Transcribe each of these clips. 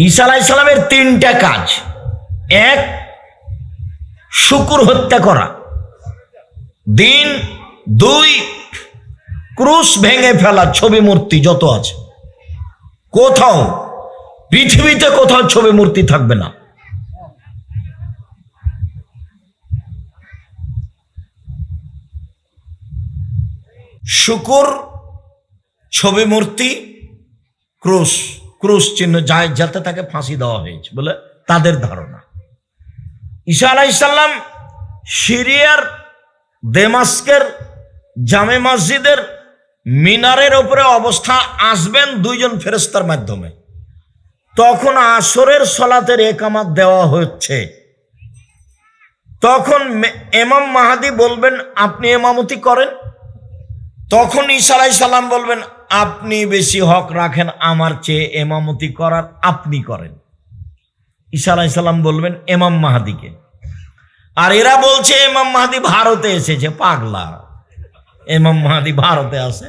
ঈসা আলাইসালামের তিনটা কাজ। এক, শুকুর হত্যা করা। দিন, দুই, ক্রুশ ভেঙে ফেলা ছবি মূর্তি যত আছে। কোথাও, পৃথিবীতে কোথাও ছবি মূর্তি থাকবে না। শুকুর, ছবি মূর্তি, ক্রুশ। ক্রুশ চিহ্ন যায় যাতে তাকে ফাঁসি দেওয়া হয়েছে বলে তাদের ধারণা। ঈশা আলাইসাল্লাম সিরিয়ার, দেমাস্কের, জামে মসজিদের মিনারের ওপরে অবস্থা আসবেন দুইজন ফেরেস্তার মাধ্যমে। তখন আসরের সলাতের একামাত দেওয়া হচ্ছে। তখন এমাম মাহাদি বলবেন, আপনি এমামতি করেন? তখন ঈসা আলাই সাল্লাম বলবেন আপনি বেশি হক রাখেন, আমার চেয়ে এমামতি করার আপনি করেন। ঈসা আলাই সাল্লাম বলবেন, এমাম মাহাদিকে। আর এরা বলছে, এমাম মাহাদি ভারতে এসেছে, পাগলা। এমাম মাহাদি ভারতে আসে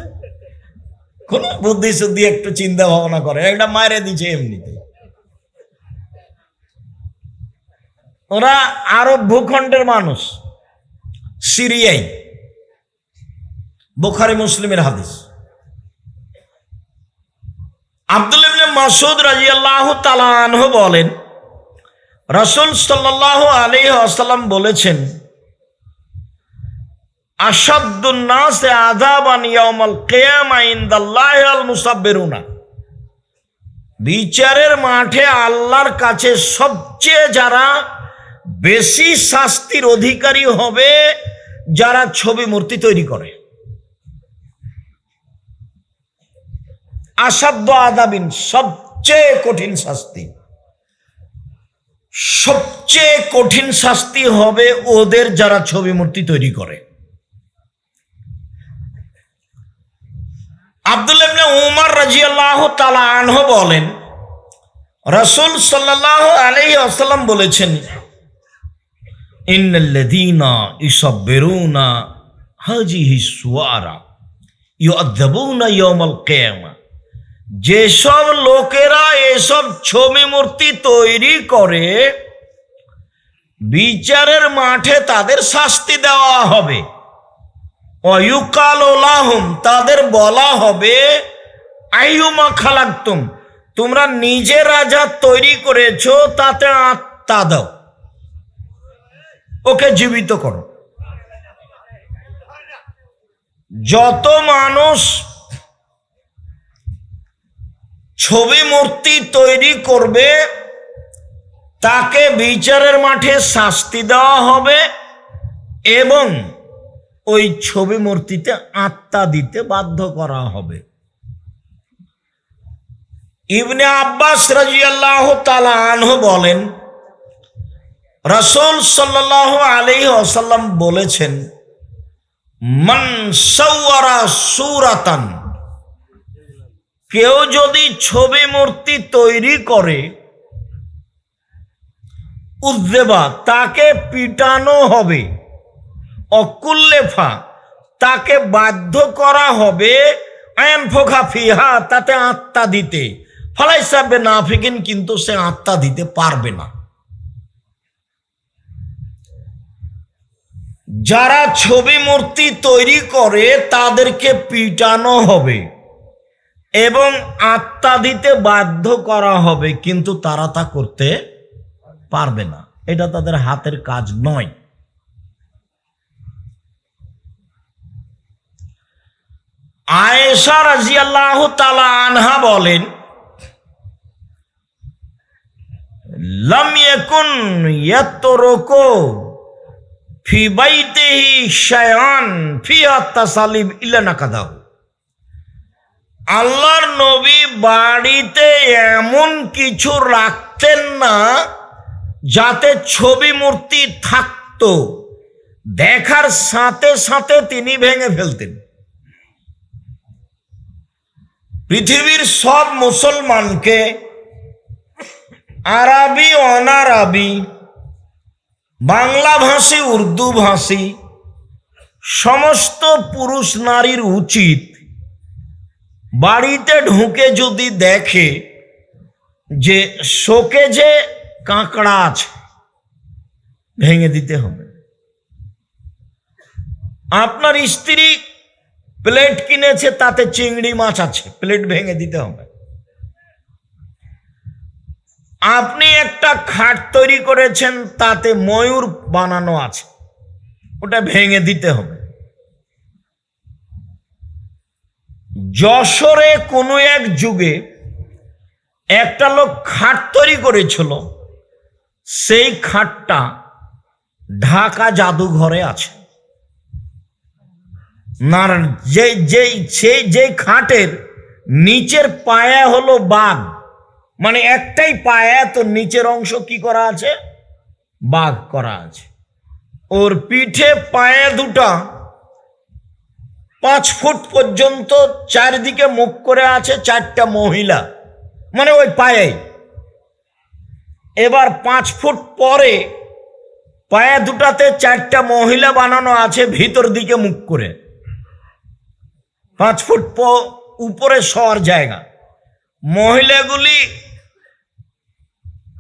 কোন বুদ্ধি শুদ্ধি, একটু চিন্তা ভাবনা করে, একটা মায়েরে দিচ্ছে এমনিতে। ওরা আরব ভূখণ্ডের মানুষ, সিরিয়াই। বুখারি, মুসলিমের হাদিস। আব্দুল ইবনে মাসুদ রাজিয়াল্লাহু তাআলা আনহু বলেন, রাসূল সাল্লাল্লাহু আলাইহি ওয়াসাল্লাম বলেছেন আসাদ্দুন নাস আযাবান ইয়াউমাল কিয়ামা ইনদাল্লাহি আল মুসাব্বিরুনা। বিচারের মাঠে আল্লাহর কাছে সবচেয়ে যারা বেশি শাস্তির অধিকারী হবে, যারা ছবি মূর্তি তৈরি করে। আসাধ্য আদাবিন সবচেয়ে কঠিন শাস্তি। সবচেয়ে কঠিন শাস্তি হবে ওদের যারা ছবি মূর্তি তৈরি করে। আব্দুল ইবনে উমর রাজিয়াল্লাহু তাআলা আনহু বলেন, রসুল সাল্লাল্লাহু আলাইহি ওয়াসাল্লাম বলেছেন, ইন্নাল্লাযীনা হাজি হাজিহি সুয়ারা ইউআযাবুনা ইয়াওমাল কিয়ামা। যেসব লোকেরা এসব ছবি মূর্তি তৈরি করে, বিচারের মাঠে তাদের শাস্তি দেওয়া হবে। অয়ুকাল ওলাহুম তাদের বলা হবে আইহুমা খালাক্তুম, তোমরা নিজেরা যা তৈরি করেছ, তাতে আত্মা দাও। ওকে জীবিত করো। যত মানুষ ছবি মূর্তি তৈরি করবে, তাকে বিচারের মাঠে শাস্তি দেওয়া হবে এবং ওই ছবি মূর্তিতে আত্মা দিতে বাধ্য করা হবে। ইবনে আব্বাস রাজিয়াল্লাহ তালা আনহু বলেন, রসুল সাল্লাহ আলী আসাল্লাম বলেছেন, মান সৌয়ারা সুরাতান কেউ যদি ছবি মূর্তি তৈরি করে উদ্দেবা তাকে পিটানো হবে, অকুল্লেফা, তাকে বাধ্য করা হবে ফিহা, তাতে আত্মা দিতে। ফলাই সাবে না ফিকিন কিন্তু সে আত্মা দিতে পারবে না। যারা ছবি মূর্তি তৈরি করে, তাদেরকে পিটানো হবে। এবং আত্মা দিতে বাধ্য করা হবে, কিন্তু তারা তা করতে পারবে না। এটা তাদের হাতের কাজ নয়। আয়েশা রাজিয়াল্লাহ তালা আনহা বলেন ফি ফি আত্তাসালিব ইল্লা আল্লাহর নবী বাড়িতে এমন কিছু রাখতেন না যাতে ছবি মূর্তি থাকতো। দেখার সাথে সাথে তিনি ভেঙে ফেলতেন। পৃথিবীর সব মুসলমানকে আরবি, অনারবি, বাংলা ভাষী, উর্দু ভাষী, সমস্ত পুরুষ নারীর উচিত বাড়িতে ঢুকে যদি দেখে যে শোকে যে কাঁকড়া আছে, ভেঙে দিতে হবে। আপনার স্ত্রী প্লেট কিনেছে, তাতে চিংড়ি মাছ আছে, প্লেট ভেঙে দিতে হবে। আপনি একটা খাট তৈরি করেছেন, তাতে ময়ূর বানানো আছে, ওটা ভেঙে দিতে হবে। যশোরে কোনো এক যুগে একটা লোক খাট তৈরি করেছিল। সেই খাটটা ঢাকা জাদুঘরে আছে। না যে যে সেই যে খাটের নিচের পায়া হলো বাঘ মানে একটাই পায়া, তো নিচের অংশ কি করা আছে? বাঘ করা আছে। ওর পিঠে পায়ে দুটা পাঁচ ফুট পর্যন্ত চারিদিকে মুখ করে আছে চারটা মহিলা। মানে ওই পায়ে। এবার পাঁচ ফুট পরে পায়ে দুটাতে চারটা মহিলা বানানো আছে ভিতর দিকে মুখ করে। পাঁচ ফুট উপরে শোয়ার জায়গা। মহিলাগুলি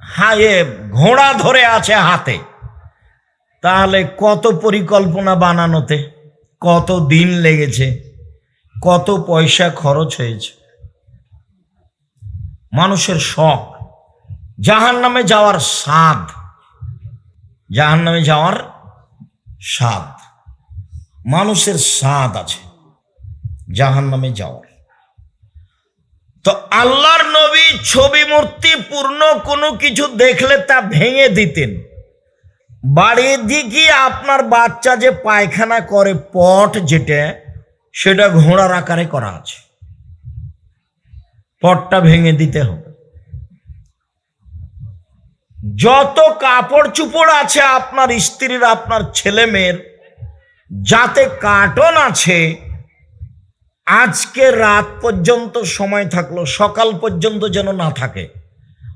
হায়ে ঘোড়া ধরে আছে হাতে। তাহলে কত পরিকল্পনা বানানোতে? কত দিন লেগেছে? কত পয়সা খরচ হয়েছে? মানুষের শখ। জাহান নামে যাওয়ার স্বাদ। জাহান নামে যাওয়ার স্বাদ। মানুষের স্বাদ আছে জাহান নামে যাওয়ার। তো আল্লাহর নবী ছবি মূর্তি পূর্ণ কোনো কিছু দেখলে তা ভেঙে দিতেন। বাড়ির দিকে আপনার বাচ্চা যে পায়খানা করে পট যেটা, সেটা ঘোড়ার আকারে করা আছে। পটটা ভেঙে দিতে হবে। যত কাপড় চুপড় আছে আপনার স্ত্রীর, আপনার ছেলে মেয়ের, যাতে কার্টন আছে, আজকে রাত পর্যন্ত সময় থাকল, সকাল পর্যন্ত যেন না থাকে।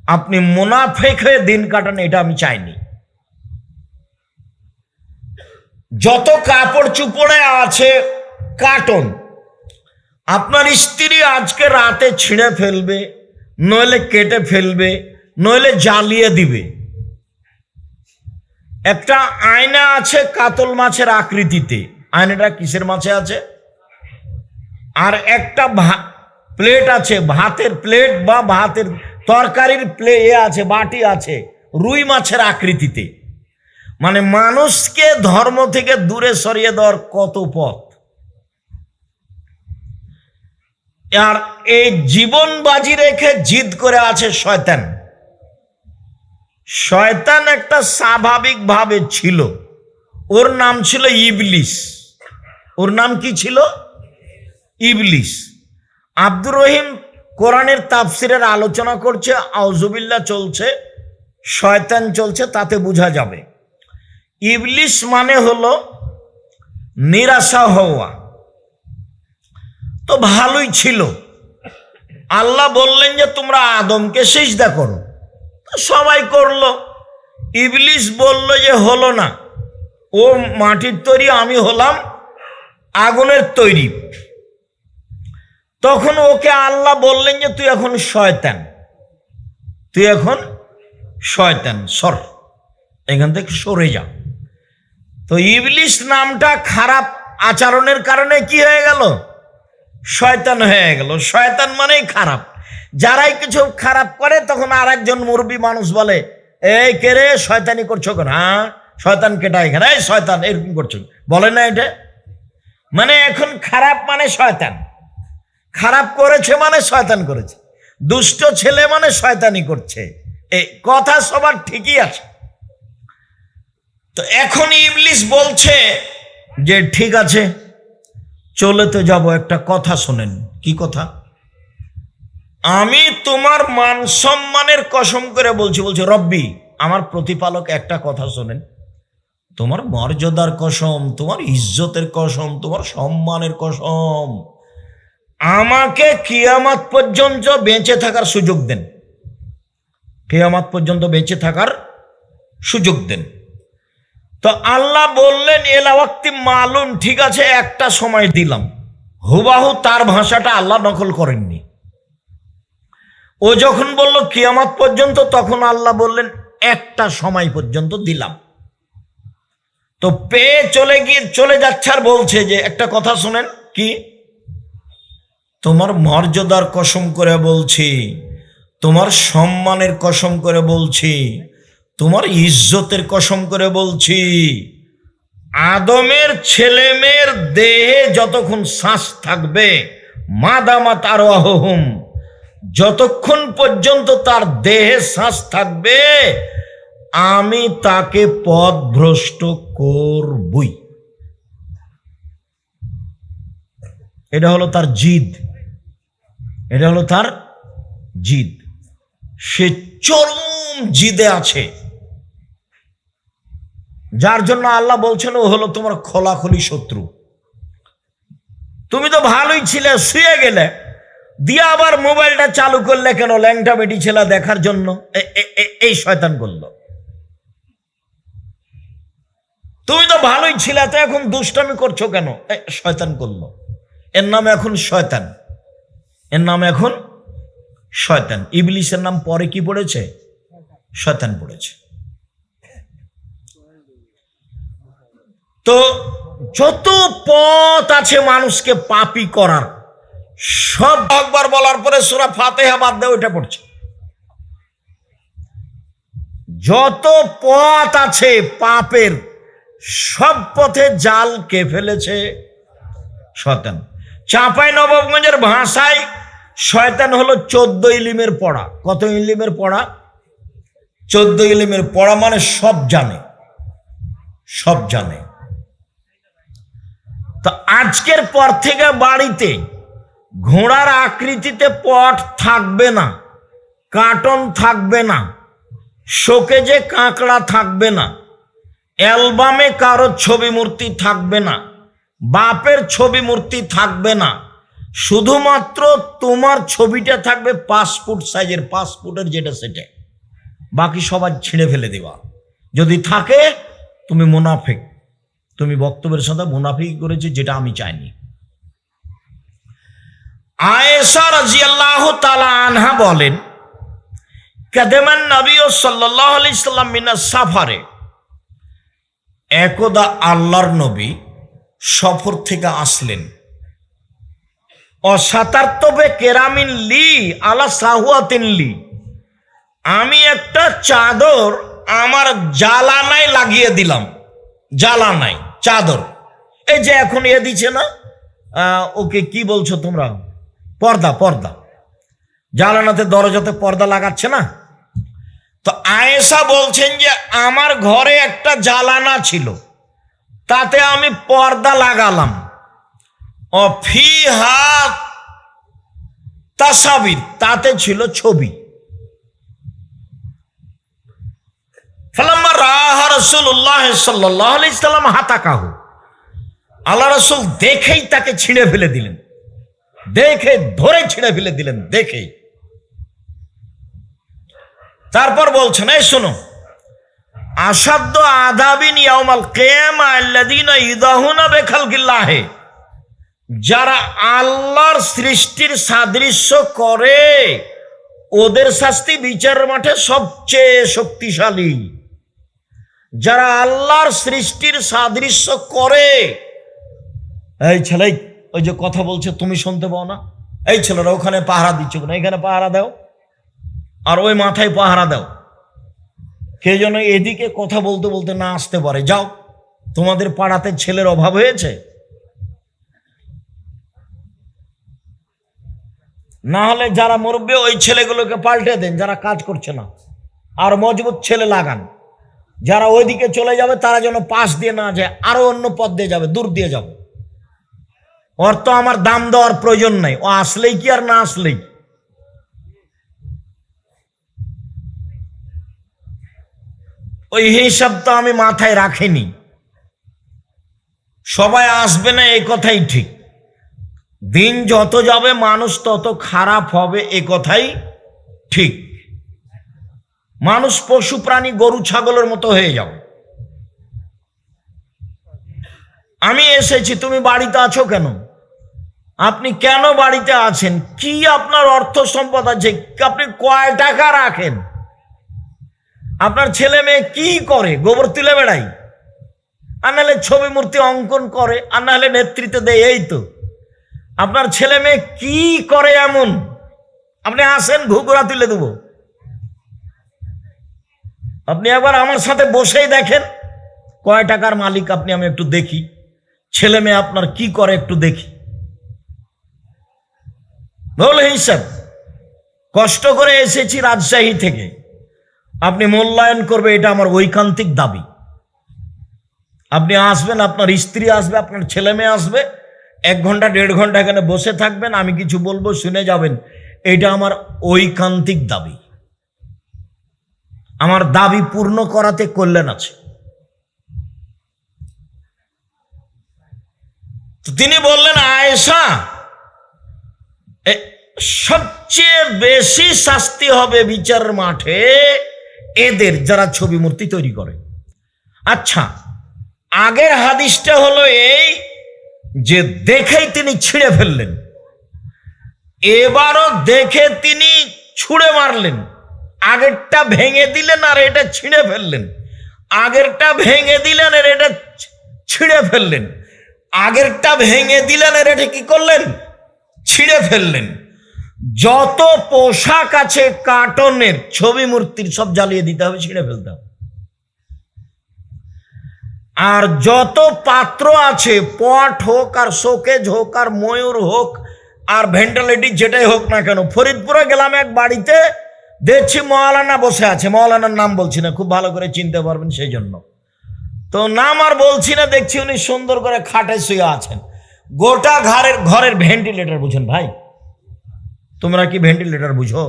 আপনি মুনাফেক হয়ে দিন কাটান, এটা আমি চাইনি। যত কাপড় চুপড়ে আছে, কার্টন। আপনার স্ত্রী আজকে রাতে ছিঁড়ে ফেলবে, নইলে কেটে ফেলবে, নইলে জ্বালিয়ে দিবে। একটা আয়না আছে কাতল মাছের আকৃতিতে। আয়নাটা কিসের মাছে আছে? আর একটা প্লেট আছে, ভাতের প্লেট বা ভাতের তরকারির প্লে আছে, বাটি আছে, রুই মাছের আকৃতিতে। মানে মানুষকে ধর্ম থেকে দূরে সরিয়ে দেওয়ার কত পথ? আর এই জীবন বাজি রেখে জিদ করে আছে শয়তান। শয়তান একটা স্বাভাবিকভাবে ছিল। ওর নাম ছিল ইবলিস। ওর নাম কি ছিল? ইবলিস। আব্দুর রহিম কোরআনের তাফসিরের আলোচনা করছে আউজুবিল্লা চলছে, শয়তান চলছে, তাতে বোঝা যাবে। ইবলিস মানে হলো নিরাশা হওয়া। তো ভালোই ছিল। আল্লাহ বললেন যে, তোমরা আদমকে সিজদা করো। সবাই করল। ইবলিস বলল যে, হলো না। ও মাটির তৈরি, আমি হলাম আগুনের তৈরি। তখন ওকে আল্লাহ বললেন যে, তুই এখন শয়তান। তুই এখন শয়তান, সর। এখান থেকে সরে যা। তো ইবলিশ নামটা খারাপ আচরণের কারণে কি হয়ে গেল? শয়তান হয়ে গেল। শয়তান মানেই খারাপ। যারাই কিছু খারাপ করে, তখন আর একজন মুরব্বী মানুষ বলে, এই কে রে, শয়তানি করছ কেন হ্যাঁ শয়তান কেটা এখানে? এই শয়তান, এরকম করছ বলে না এটা? মানে এখন খারাপ মানে শয়তান। খারাপ করেছে মানে শয়তান করেছে। দুষ্ট ছেলে মানে শয়তানি করছে। এই কথা সবার ঠিকই আছে। তো এখন ইবলিস বলছে যে, ঠিক আছে, চলে তো যাব, একটা কথা শোনেন। কি কথা? আমি তোমার মান সম্মানের কসম করে বলছি বলছি, রব্বি, আমার প্রতিপালক একটা কথা শোনেন। তোমার মর্যাদার কসম, তোমার ইজ্জতের কসম, তোমার সম্মানের কসম, আমাকে কিয়ামাত পর্যন্ত বেঁচে থাকার সুযোগ দেন। কিয়ামাত পর্যন্ত বেঁচে থাকার সুযোগ দেন। তো আল্লাহ বললেন এলাওয়াক্তি মালুন ঠিক আছে, একটা সময় দিলাম। হুবাহু তার ভাষাটা আল্লাহ নকল করেননি। ও যখন বলল, কিয়ামত পর্যন্ত, তখন আল্লাহ বললেন, একটা সময় পর্যন্ত দিলাম। তো পেয়ে চলে গিয়ে, চলে যাচ্ছে আর বলছে যে, একটা কথা শুনেন, কি? তোমার মর্যাদার কসম করে বলছি, তোমার সম্মানের কসম করে বলছি তোমার ইজ্জতের কসম করে বলছি, আদমের ছেলে মেয়ের দেহে যতক্ষণ শ্বাস থাকবে মাদামা তার অহম যতক্ষণ পর্যন্ত তার দেহে শ্বাস থাকবে, আমি তাকে পথ ভ্রষ্ট করবই। এটা হলো তার জিদ। এটা হলো তার জিদ। সে চরম জিদে আছে। যার জন্য আল্লাহ বলছেন, ও হলো তোমার খোলাখুলি শত্রু। তুমি তো ভালোই ছিলে, শুয়ে গেলে। দিয়ে আবার মোবাইলটা চালু করলে কেন? ল্যাংটা বেটি ছেলে দেখার জন্য। এই শয়তান করল তুমি তো ভালোই ছিলে, তো এখন দুষ্টামি করছ কেন? শয়তান করল এর নাম এখন শয়তান। এর নাম এখন শয়তান। ইবলিসের নাম পরে কি পড়েছে? শয়তান পড়েছে। তো যত পথ আছে মানুষকে পাপি করার, সব একবার বলার পরে সুরা ফাতেহা বাদ দিয়ে ওইটা পড়ছে। যত পথ আছে পাপের, সব পথে জাল কে ফেলেছে? শয়তান। চাঁপাই নবাবগঞ্জের ভাষায় শয়তান হলো চোদ্দ ইলিমের পড়া। কত ইলিমের পড়া? চোদ্দ ইলিমের পড়া মানে সব জানে। সব জানে। তো আজকের পর থেকে বাড়িতে ঘোড়ার আকৃতিতে পট থাকবে না, কার্টন থাকবে না, শোকেজে কাঁকড়া থাকবে না, অ্যালবামে কারও ছবি মূর্তি থাকবে না, বাপের ছবি মূর্তি থাকবে না, শুধুমাত্র তোমার ছবিটা থাকবে পাসপোর্ট সাইজের, পাসপোর্টের যেটা সেটা। বাকি সবার ছিঁড়ে ফেলে দেওয়া। যদি থাকে, তুমি মুনাফেক। তুমি বক্তব্যের সাথে মুনাফিক করেছে, যেটা আমি চাইনি। আয়েশা রাজিয়াল্লাহু তাআলা আনহা বলেন কাদেমান নবী ও সাল্লাল্লাহু আলাইহি সাল্লাম মিনা সাফারে, একদা আল্লাহর নবী সফর থেকে আসলেন। অসাতার্তবে কেরামিন লি আলা সাহুয়াতিন লি, আমি একটা চাদর আমার জ্বালানায় লাগিয়ে দিলাম। জ্বালানায়। চাদর। এই যে এখন এ দিছে না ওকে কি বলছো তোমরা? পর্দা পর্দা। জ্বালানাতে দরজাতে পর্দা লাগাচ্ছে না? তো আয়েশা বলছেন যে, আমার ঘরে একটা জ্বালানা ছিল, তাতে আমি পর্দা লাগালাম। অফিহা তাসাবির, তাতে ছিল ছবি। ফালাম্মা রাহা রাসূলুল্লাহ সাল্লাল্লাহু আলাইহি সাল্লাম হাতাকাহু। আল্লাহ রাসূল দেখেই তাকে ছিঁড়ে ফেলে দিলেন। দেখে, ধরে ছিঁড়ে ফেলে দিলেন, দেখেই। তারপর বলছেন, এই শোনো আসাদ্দ আদাবিন ইয়াউমাল কিয়ামা আল্লাযীনা ইদাহুনা বিখালকিল্লাহি। যারা আল্লাহর সৃষ্টির সাদৃশ্য করে, ওদের শাস্তি বিচার মাঠে সবচেয়ে শক্তিশালী। যারা আল্লাহর সৃষ্টির সাদৃশ্য করে। এই ছেলে, ওই যে কথা বলছে, তুমি শুনতে পাও না? এই ছেলেরা ওখানে পাহারা দিচ্ছে না এখানে পাহারা দাও। আর ওই মাথায় পাহারা দাও। কে যেন এদিকে কথা বলতে বলতে না আসতে পারে। যাও, তোমাদের পাড়াতে ছেলের অভাব হয়েছে? না হলে যারা মরবে, ওই ছেলেগুলোকে পাল্টে দেন, যারা কাজ করছে না। আর মজবুত ছেলে লাগান। যারা ওইদিকে চলে যাবে, তারা যেন পাশ দিয়ে না যায়, আরও অন্য পথ দিয়ে যাবে, দূর দিয়ে যাবে। ওর তো আমার দাম দেওয়ার প্রয়োজন নাই, ও আসলেই কি আর না আসলেই। ওই হিসাব তো আমি মাথায় রাখিনি। সবাই আসবে না এই কথাই ঠিক। দিন যত যাবে, মানুষ তত খারাপ হবে, এ কথাই ঠিক। মানুষ পশু, প্রাণী, গরু, ছাগলের মতো হয়ে যাও। আমি এসেছি, তুমি বাড়িতে আছো কেন? আপনি কেন বাড়িতে আছেন? কি আপনার অর্থ সম্পদ আছে? আপনি কয় টাকা রাখেন? আপনার ছেলে মেয়ে কি করে? গোবর তুলে বেড়াই। আর নাহলে ছবি মূর্তি অঙ্কন করে, আর নাহলে নেতৃত্ব দেয়, এই তো। আপনার ছেলে মেয়ে কি করে এমন? আপনি আসেন, ঘুঘুরা তুলে দেব। আপনি একবার আমার সাথে বসেই দেখেন। কয় টাকার মালিক আপনি? আমি একটু দেখি। ছেলে মেয়ে আপনার কি করে একটু দেখি। বল হিসাব কষ্ট করে এসেছি রাজশাহী থেকে। আপনি মূল্যায়ন করবে, এটা আমার ঐকান্তিক দাবি। আপনি আসবেন, আপনার স্ত্রী আসবে, আপনার ছেলে মেয়ে আসবে। এক ঘণ্টা, দেড় ঘণ্টা এখানে বসে থাকবেন, আমি কিছু বলব, শুনে যাবেন। এটা আমার ঐকান্তিক দাবি। আমার দাবি পূর্ণ করাতে কল্যাণ আছে। তিনি বললেন, আয়েশা সবচেয়ে বেশি শাস্তি হবে বিচারের মাঠে এদের যারা ছবি মূর্তি তৈরি করে। আচ্ছা আগের হাদিসটা হলো এই যে দেখেই তিনি ছিঁড়ে ফেললেন, এবারও দেখে তিনি ছুঁড়ে মারলেন। আগেরটা ভেঙে দিলেন আর এটা ছিঁড়ে ফেললেন। আগেরটা ভেঙে দিলেন আর এটা ছিঁড়ে ফেললেন। আগেরটা ভেঙে দিলেন আর এটা কি করলেন? ছিঁড়ে ফেললেন। যত পোশাক আছে কার্টনের, ছবি, মূর্তির সব জ্বালিয়ে দিতে হবে, ছিঁড়ে ফেলতে হবে। আর যত পাত্র আছে, পট হোক আর শোকেজ হোক আর ময়ূর হোক আর ভেন্টিলেটি যেটাই হোক না কেন, ফরিদপুরে গেলাম এক বাড়িতে দেখছি মৌলানা বসে আছে মৌলানার নাম বলছি না, খুব ভালো করে চিনতে পারবেন সেই জন্য তো নাম আর বলছি না, দেখছি উনি সুন্দর করে খাটে শুয়ে আছেন। গোটা ঘরের ঘরের ভেন্টিলেটর বুঝেন ভাই। তোমরা কি ভেন্টিলেটর বুঝো?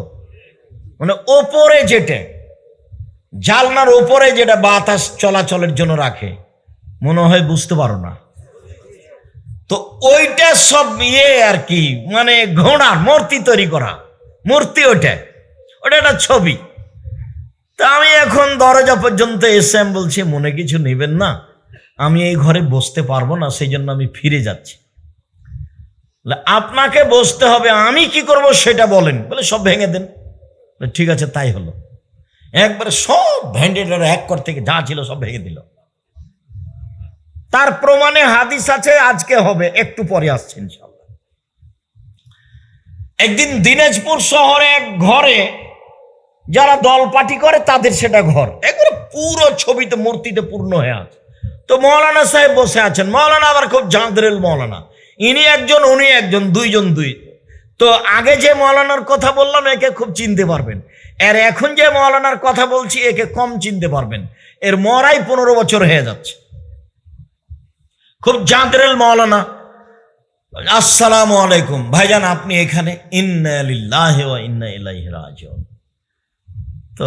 মানে ওপরে যেটা, জালনার ওপরে যেটা বাতাস চলাচলের জন্য রাখে, মনে হয় বুঝতে পারো না। তো ওইটা সব ইয়ে আর কি মানে ঘোড়ার মূর্তি তৈরি করা, মূর্তি ওইটা। ওটা একটা ছবি। তা আমি এখন দরজা পর্যন্ত এসে আমি বলছি, মনে কিছু নেবেন না? আমি এই ঘরে বসতে পারব না, সেই জন্য আমি ফিরে যাচ্ছি। আপনাকে বসতে হবে, আমি কি করব সেটা বলেন। বলে, সব ভেঙে দেন। ঠিক আছে, তাই হলো। একবারে সব ভেন্টিলেটর এক কর থেকে যা ছিল সব ভেঙে দিল। তার প্রমাণে হাদিস আছে, আজকে হবে, একটু পরে আসছে ইনশাল্লাহ একদিন দিনাজপুর শহরে এক ঘরে যারা দল পার্টি করে, তাদের সেটা ঘর। একবারে পুরো ছবিতে, মূর্তিতে পূর্ণ হয়ে আছে। তো মৌলানা সাহেব বসে আছেন। মৌলানা আবার খুব জাঁদরেল মৌলানা। ইনি একজন, উনি একজন, দুইজন, দুই। তো আগে যে মৌলানার কথা বললাম, একে খুব চিনতে পারবেন। আর এখন যে মৌলানার কথা বলছি, একে কম চিনতে পারবেন। এর মরাই পনেরো বছর হয়ে যাচ্ছে। খুব জাঁদরেল মৌলানা। আসসালামু আলাইকুম। ভাইজান, আপনি এখানে? ইন্না ইন্না ইলাইহি রাজিউন। তো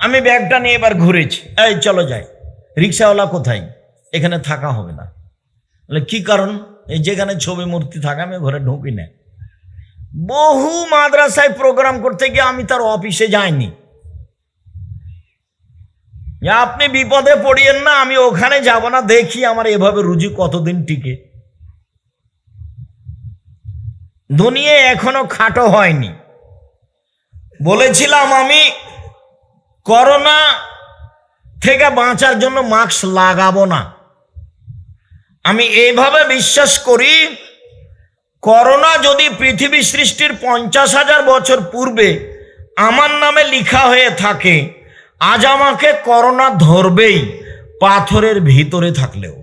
আমি ব্যাগটা নিয়ে এবার ঘুরেছি। এই চলো যাই। রিক্সাওয়ালা কোথায়? এখানে থাকা হবে না। বলে, কি কারণ? এই যেখানে ছবি মূর্তি থাকে, আমি ঘরে ঢুকি না। বহু মাদ্রাসায় প্রোগ্রাম করতে গিয়ে আমি তার অফিসে যাইনি। আপনি বিপদে পড়িয়েন না, আমি ওখানে যাব না, দেখি আমার এভাবে রুজি কতদিন টিকে। দুনিয়া এখনও খাটো হয়নি। বলেছিলাম আমি করোনা থেকে বাঁচার জন্য মাস্ক লাগাবো না। আমি এইভাবে বিশ্বাস করি, করোনা যদি পৃথিবী সৃষ্টির পঞ্চাশ হাজার বছর পূর্বে আমার নামে লিখা হয়ে থাকে, আজ আমাকে করোনা ধরবেই, পাথরের ভিতরে থাকলেও।